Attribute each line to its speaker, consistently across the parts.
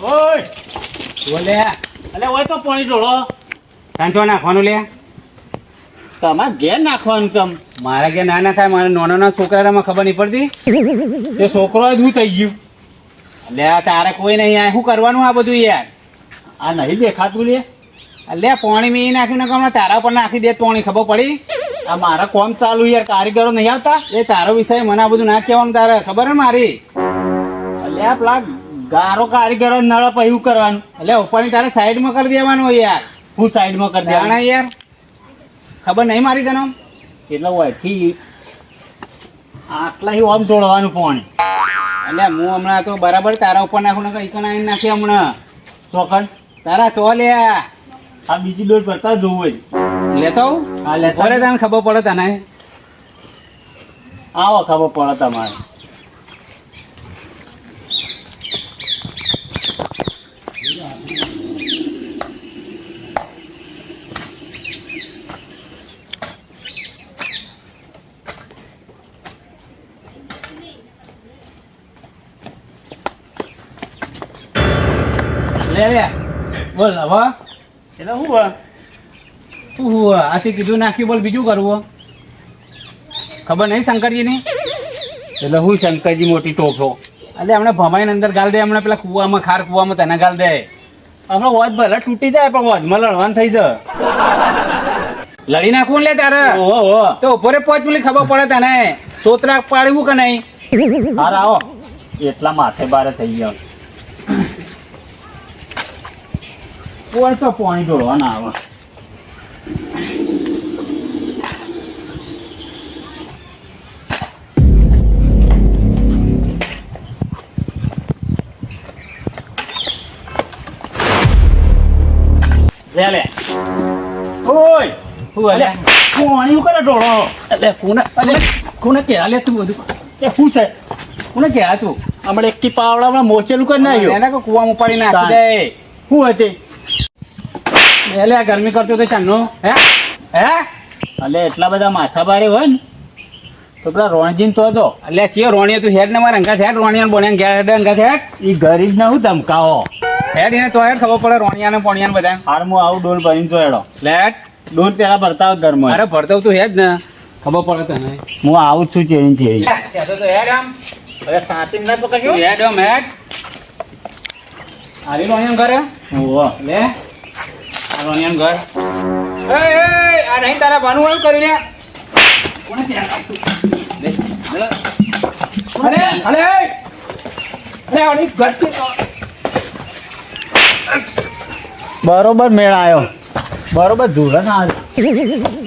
Speaker 1: બોલે.
Speaker 2: એટલે ઓય તો પાણી ઢોળો.
Speaker 1: કાંઠો નાખવાનું લે.
Speaker 2: તમારે ઘેર નાખવાનું તમ.
Speaker 1: મારા કે ના ના થાય મારા નાના છોકરામાં ખબર નહીં પડતી.
Speaker 2: એ છોકરો જ હું થઈ ગયું.
Speaker 1: લે આ તારે કોઈ નહીં આ શું કરવાનું આ બધું યાર?
Speaker 2: આ નહીં દેખાતું લે.
Speaker 1: લે પાણી મેં નાખ્યું ને હમણાં તારા પર નાખી દે પાણી ખબર પડી.
Speaker 2: આ મારા કોમ ચાલુ યાર કારીગરો નહીં આવતા?
Speaker 1: એ તારો વિષય મને આ બધું ના કહેવાનું તારે ખબર ને મારી?
Speaker 2: એટલે આ પેલા ગારો કારીગરો નળ પહ્યું કરવાનું.
Speaker 1: એટલે ઉપરની તારે સાઈડમાં કરી દેવાનું યાર.
Speaker 2: હું સાઈડમાં કરી દેવાના.
Speaker 1: યાર. ખબર નહીં મારી તને
Speaker 2: એટલે હોયથી આટલા ઓમ જોડવાનું પાણી
Speaker 1: એટલે હું હમણાં તો બરાબર તારા ઉપર નાખું ને કઈ આવીને નાખી હમણાં.
Speaker 2: ચોકન
Speaker 1: તારા તો લે.
Speaker 2: આ બીજી ડોર પડતા જોવું જ
Speaker 1: લેતો હા
Speaker 2: આ લેતા.
Speaker 1: તને ખબર પડે તને.
Speaker 2: આવો ખબર પડે તમારે.
Speaker 1: લે લે. બોલ હવે?
Speaker 2: એટલે શું હોય
Speaker 1: શું હું આથી કીધું નાખ્યું બોલ બીજું કરવું ખબર નહીં શંકરજીની?
Speaker 2: એટલે હું શંકરજી મોટી ટોપો.
Speaker 1: એટલે હમણાં ભમાઈને અંદર ગાલ દે હમણાં પેલા કુવામાં ખાર કુવામાં તને ગાલ દે.
Speaker 2: હમણાં વોજ ભલે તૂટી જાય પણ વોજમાં લડવાનું થઈ જાય.
Speaker 1: લડી નાખવું લે તારે?
Speaker 2: ઓહો
Speaker 1: તો ઉપરે પાંચ મિનિટ ખબર પડે તને? સોતરા પાડવું કે નહીં?
Speaker 2: હાર આવો. એટલા માથે બારે થઈ ગયા. કોઈ તો પાણી ઢોળવા ના આવે. લે ઓય!
Speaker 1: એટલે
Speaker 2: પાણી કરે ઢોળો
Speaker 1: એટલે કોને અલે કોને કે લે તું બધું?
Speaker 2: એ શું છે?
Speaker 1: કોને કે તું?
Speaker 2: હમણાં એક પાવડામાં મોચેલું કરી નાખ્યું.
Speaker 1: એને કુવામાં ઉપાડી નાખી દે.
Speaker 2: શું હતી?
Speaker 1: એટલે આ ગરમી કરતો તો ચાંદનો હે? હે?
Speaker 2: એટલે એટલા બધા માથા ભારે હોય ને તો પેલા રોણજીન તો હતો.
Speaker 1: એટલે ચિયો રોણીએ તું હેડ ને મારે અંગા થયા રોણિયા બોણિયા ઘેર હેડ અંગા થયા
Speaker 2: એ ગરીબ ના હું ધમકાવો?
Speaker 1: હેડ એને તો હેડ ખબર પડે રોણિયા ને પોણિયા ને બધા
Speaker 2: હાર હું આવું ડોલ ભરીને હેડો.
Speaker 1: લેટ
Speaker 2: ડોલ પેલા ભરતા હોય ઘરમાં.
Speaker 1: અરે ભરતો તું હેડ ને. ખબર પડે તને.
Speaker 2: હું આવું છું ચેન્જ થઈ
Speaker 1: તો હેડ આમ.
Speaker 2: અરે સાતી ના
Speaker 1: તું હેડ આમ હેડ. આરી રોણિયા ઘરે?
Speaker 2: ઓ
Speaker 1: લે. આ ઘર. એ એ આ નહીં તારા ભાનું આવ્યું કરી લે કોણ ત્યાં. અરે અરે અરે આની ગટકી તો.
Speaker 2: બરોબર મેળ આવ્યો બરોબર ધૂળ ના આવ્યો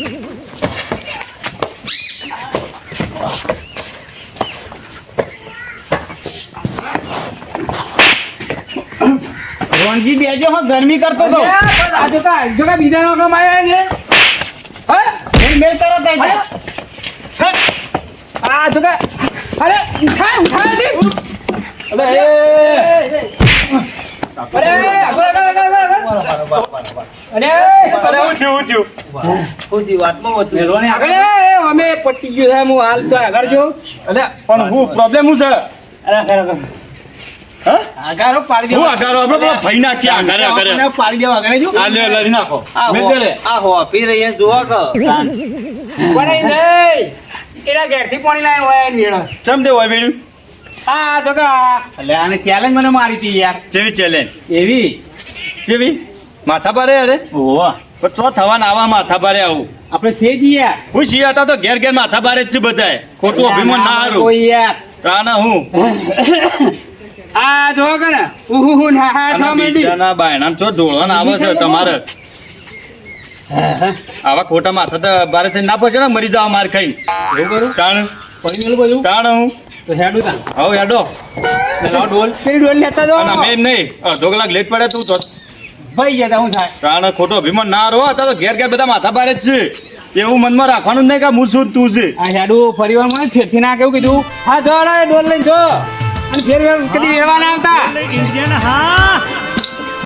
Speaker 2: રોણજી બેજો હો ગરમી કરતો તો.
Speaker 1: આ જો કા જો કા બીજા નો કામ આયા છે. હે?
Speaker 2: મેલ મેલ તરત આવી
Speaker 1: અરે આ જો કે અરે ઉઠા ઉઠા દે
Speaker 2: અરે એ,
Speaker 1: અરે અમે પટી ગયું છે હું હાલ તો આગળ જો.
Speaker 2: અરે પણ હું પ્રોબ્લેમ હું છે?
Speaker 1: અરે. આગળ પાડી
Speaker 2: હું આગારો આપણે પેલા ભાઈ નાખીએ આગારે આગારે.
Speaker 1: પાડી દેવા આગળ જો.
Speaker 2: આ લે લઈ નાખો.
Speaker 3: આ હો-
Speaker 2: દે લે.
Speaker 3: આ હોપી રહી જોવા કે
Speaker 1: પાણી હોય
Speaker 2: ચમ દે હોય બેડું
Speaker 1: આ જો કા. એટલે આને ચેલેન્જ મને મારી હતી યાર.
Speaker 2: ચેલેન્જ
Speaker 1: એવી?
Speaker 2: જેવી? માથા ભારે અરે? ઓહો પણ ચો થવાના આવા માથા ભારે આવું?
Speaker 1: આપણે છે યાર.
Speaker 2: હું છીએ હતા તો ઘેર ઘેર માથા ભારે જ છે બધાય. ખોટું અભિમાન ના હારું.
Speaker 1: કોઈ યાર.
Speaker 2: કાના હું?
Speaker 1: આ જો કે ને ઉહુ હુ ના હા થા માંડી
Speaker 2: બાયણામ ચો ઢોળવાના આવે છે તમારે. આવા ખોટા માથા તો બારે થઈને ના પહોંચે ને મરી જાવ માર ખાઈ
Speaker 1: એવું કરું?
Speaker 2: કાણ
Speaker 1: પડી ગયેલું બધું
Speaker 2: કાણ હું.
Speaker 1: તો હેડું તા
Speaker 2: હવે
Speaker 1: હેડો. ડોલ. કઈ ડોલ લેતા જો
Speaker 2: ના મેં નહીં અડધો કલાક લેટ પડે તું તો.
Speaker 1: ભાઈ ગયા હું થાય.
Speaker 2: કાણ ખોટો ભીમન ના રહો. તો ઘેર ઘેર બધા માથા ભારે જ છે. એવું મનમાં રાખવાનું જ નહીં કે હું શું તું છે.
Speaker 1: આ હેડું ફરીવાર મને ફેરથી ના કેવું કીધું. હા જો ડોલ લઈને જો. અને ફેર ફેર કદી વેળવા ના આવતા?
Speaker 2: ઇન્ડિયન હા.